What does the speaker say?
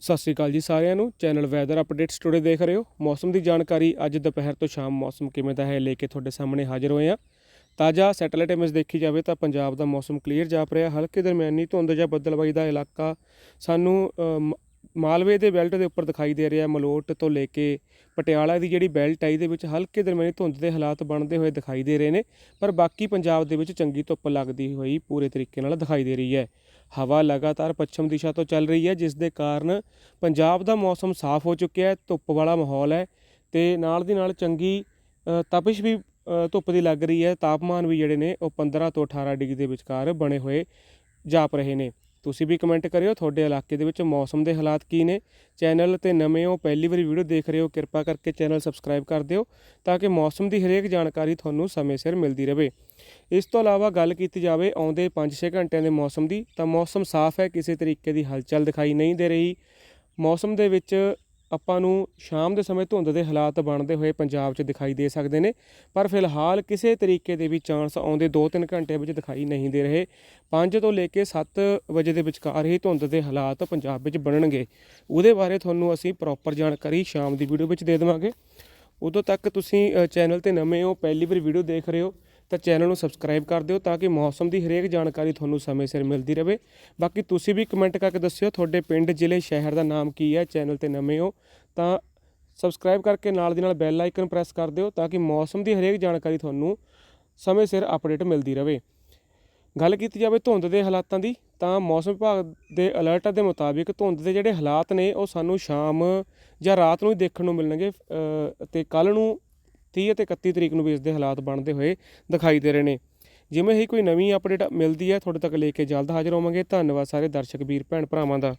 ਸਤਿ ਸ਼੍ਰੀ ਅਕਾਲ ਜੀ ਸਾਰਿਆਂ ਨੂੰ। ਚੈਨਲ ਵੈਦਰ ਅਪਡੇਟਸ ਟੁਡੇ ਦੇਖ ਰਹੇ ਹੋ। ਮੌਸਮ ਦੀ ਜਾਣਕਾਰੀ ਅੱਜ ਦੁਪਹਿਰ ਤੋਂ ਸ਼ਾਮ ਮੌਸਮ ਕਿਵੇਂ ਦਾ ਹੈ, ਲੈ ਕੇ ਤੁਹਾਡੇ ਸਾਹਮਣੇ ਹਾਜ਼ਰ ਹੋਏ ਹਾਂ। ਤਾਜ਼ਾ ਸੈਟੇਲਾਈਟ ਇਮੇਜ ਦੇਖੀ ਜਾਵੇ ਤਾਂ ਪੰਜਾਬ ਦਾ ਮੌਸਮ ਕਲੀਅਰ ਜਾਪ ਰਿਹਾ। ਹਲਕੇ ਦਰਮਿਆਨੀ ਧੁੰਦ ਜਾਂ ਬੱਦਲਬਾਈ ਦਾ ਇਲਾਕਾ ਸਾਨੂੰ ਮ- ਮਾਲਵੇ ਦੇ ਬੈਲਟ ਦੇ ਉੱਪਰ ਦਿਖਾਈ ਦੇ ਰਿਹਾ ਮਲੋਟ ਤੋਂ ਲੈ ਕੇ ਪਟਿਆਲਾ ਦੀ ਜਿਹੜੀ ਬੈਲਟ ਹੈ ਇਹਦੇ ਵਿੱਚ ਹਲਕੇ ਦਰਮਿਆਨੀ ਧੁੰਦ ਦੇ ਹਾਲਾਤ ਬਣਦੇ ਹੋਏ ਦਿਖਾਈ ਦੇ ਰਹੇ ਨੇ, ਪਰ ਬਾਕੀ ਪੰਜਾਬ ਦੇ ਵਿੱਚ ਚੰਗੀ ਧੁੱਪ ਲੱਗਦੀ ਹੋਈ ਪੂਰੇ ਤਰੀਕੇ ਨਾਲ ਦਿਖਾਈ ਦੇ ਰਹੀ ਹੈ। ਹਵਾ ਲਗਾਤਾਰ ਪੱਛਮ ਦਿਸ਼ਾ ਤੋਂ ਚੱਲ ਰਹੀ ਹੈ, ਜਿਸ ਦੇ ਕਾਰਨ ਪੰਜਾਬ ਦਾ ਮੌਸਮ ਸਾਫ਼ ਹੋ ਚੁੱਕਿਆ ਹੈ, ਧੁੱਪ ਵਾਲਾ ਮਾਹੌਲ ਹੈ ਤੇ ਨਾਲ ਦੀ ਨਾਲ ਚੰਗੀ ਤਪਸ਼ ਵੀ ਧੁੱਪ ਦੀ ਲੱਗ ਰਹੀ ਹੈ। ਤਾਪਮਾਨ ਵੀ ਜਿਹੜੇ ਨੇ ਉਹ 15 ਤੋਂ 18 ਡਿਗਰੀ ਦੇ ਵਿਚਕਾਰ ਬਣੇ ਹੋਏ ਜਾਪ ਰਹੇ ਨੇ। ਤੁਸੀਂ ਵੀ ਕਮੈਂਟ ਕਰਿਓ, ਤੁਹਾਡੇ ਇਲਾਕੇ ਦੇ ਵਿੱਚ ਮੌਸਮ ਦੇ ਹਾਲਾਤ ਕੀ ਨੇ? ਚੈਨਲ ਤੇ ਨਵੇਂ ਹੋ, ਪਹਿਲੀ ਵਾਰੀ ਵੀਡੀਓ ਦੇਖ ਰਹੇ ਹੋ, ਕਿਰਪਾ ਕਰਕੇ ਚੈਨਲ ਸਬਸਕ੍ਰਾਈਬ ਕਰ ਦਿਓ ਤਾਂ ਕਿ ਮੌਸਮ ਦੀ ਹਰੇਕ ਜਾਣਕਾਰੀ ਤੁਹਾਨੂੰ ਸਮੇਂ ਸਿਰ ਮਿਲਦੀ ਰਹੇ। ਇਸ ਤੋਂ ਇਲਾਵਾ ਗੱਲ ਕੀਤੀ ਜਾਵੇ ਆਉਂਦੇ 5-6 ਘੰਟਿਆਂ ਦੇ ਮੌਸਮ ਦੀ, ਤਾਂ ਮੌਸਮ ਸਾਫ਼ ਹੈ, ਕਿਸੇ ਤਰੀਕੇ ਦੀ ਹਲਚਲ ਦਿਖਾਈ ਨਹੀਂ ਦੇ ਰਹੀ। ਮੌਸਮ ਦੇ ਵਿੱਚ ਆਪਾਂ ਨੂੰ ਸ਼ਾਮ ਦੇ ਸਮੇਂ ਧੁੰਦ ਦੇ ਹਾਲਾਤ ਬਣਦੇ ਹੋਏ ਪੰਜਾਬ 'ਚ ਦਿਖਾਈ ਦੇ ਸਕਦੇ ਨੇ, ਪਰ ਫਿਲਹਾਲ ਕਿਸੇ ਤਰੀਕੇ ਦੇ ਵੀ ਚਾਂਸ ਆਉਂਦੇ 2-3 ਘੰਟਿਆਂ ਵਿੱਚ ਦਿਖਾਈ ਨਹੀਂ ਦੇ ਰਹੇ। 5 ਤੋਂ ਲੈ ਕੇ 7 ਵਜੇ ਦੇ ਵਿਚਕਾਰ ਹੀ ਧੁੰਦ ਦੇ ਹਾਲਾਤ ਪੰਜਾਬ ਵਿੱਚ ਬਣਨਗੇ। ਉਹਦੇ ਬਾਰੇ ਤੁਹਾਨੂੰ ਅਸੀਂ ਪ੍ਰੋਪਰ ਜਾਣਕਾਰੀ ਸ਼ਾਮ ਦੀ ਵੀਡੀਓ ਵਿੱਚ ਦੇ ਦੇਵਾਂਗੇ। ਉਦੋਂ ਤੱਕ ਤੁਸੀਂ ਚੈਨਲ ਤੇ ਨਵੇਂ ਹੋ, ਪਹਿਲੀ ਵਾਰ ਵੀਡੀਓ ਦੇਖ ਰਹੇ ਹੋ ਤਾਂ ਚੈਨਲ ਨੂੰ ਸਬਸਕ੍ਰਾਈਬ ਕਰ ਦਿਓ ਤਾਂ ਕਿ ਮੌਸਮ ਦੀ ਹਰੇਕ ਜਾਣਕਾਰੀ ਤੁਹਾਨੂੰ ਸਮੇਂ ਸਿਰ ਮਿਲਦੀ ਰਹੇ। ਬਾਕੀ ਤੁਸੀਂ ਵੀ ਕਮੈਂਟ ਕਰਕੇ ਦੱਸਿਓ ਤੁਹਾਡੇ ਪਿੰਡ ਜ਼ਿਲ੍ਹੇ ਸ਼ਹਿਰ ਦਾ ਨਾਮ ਕੀ ਹੈ ਚੈਨਲ ਤੇ ਨਵੇਂ ਹੋ ਤਾਂ ਸਬਸਕ੍ਰਾਈਬ ਕਰਕੇ ਨਾਲ ਦੀ ਨਾਲ ਬੈਲ ਆਈਕਨ ਪ੍ਰੈਸ ਕਰ ਦਿਓ ਤਾਂ ਕਿ ਮੌਸਮ ਦੀ ਹਰੇਕ ਜਾਣਕਾਰੀ ਤੁਹਾਨੂੰ ਸਮੇਂ ਸਿਰ ਅਪਡੇਟ ਮਿਲਦੀ ਰਹੇ। ਗੱਲ ਕੀਤੀ ਜਾਵੇ ਧੁੰਦ ਦੇ ਹਾਲਾਤਾਂ ਦੀ ਤਾਂ ਮੌਸਮ ਵਿਭਾਗ ਦੇ ਅਲਰਟ ਦੇ ਮੁਤਾਬਿਕ ਧੁੰਦ ਦੇ ਜਿਹੜੇ ਹਾਲਾਤ ਨੇ ਉਹ ਸਾਨੂੰ ਸ਼ਾਮ ਜਾਂ ਰਾਤ ਨੂੰ ਹੀ ਦੇਖਣ ਨੂੰ ਮਿਲਣਗੇ ਅ, ਤੇ ਕੱਲ ਨੂੰ 30 ਅਤੇ 31 ਤਰੀਕ ਨੂੰ ਵੀ ਇਸ ਦੇ ਹਾਲਾਤ ਬਣਦੇ ਹੋਏ ਦਿਖਾਈ ਦੇ ਰਹੇ ਨੇ। ਜਿਵੇਂ ਹੀ ਕੋਈ ਨਵੀਂ ਅਪਡੇਟ ਮਿਲਦੀ ਹੈ, ਤੁਹਾਡੇ ਤੱਕ ਲੈ ਕੇ ਜਲਦ ਹਾਜ਼ਰ ਹੋਵਾਂਗੇ। ਧੰਨਵਾਦ ਸਾਰੇ ਦਰਸ਼ਕ, ਵੀਰ, ਭੈਣ, ਭਰਾਵਾਂ ਦਾ।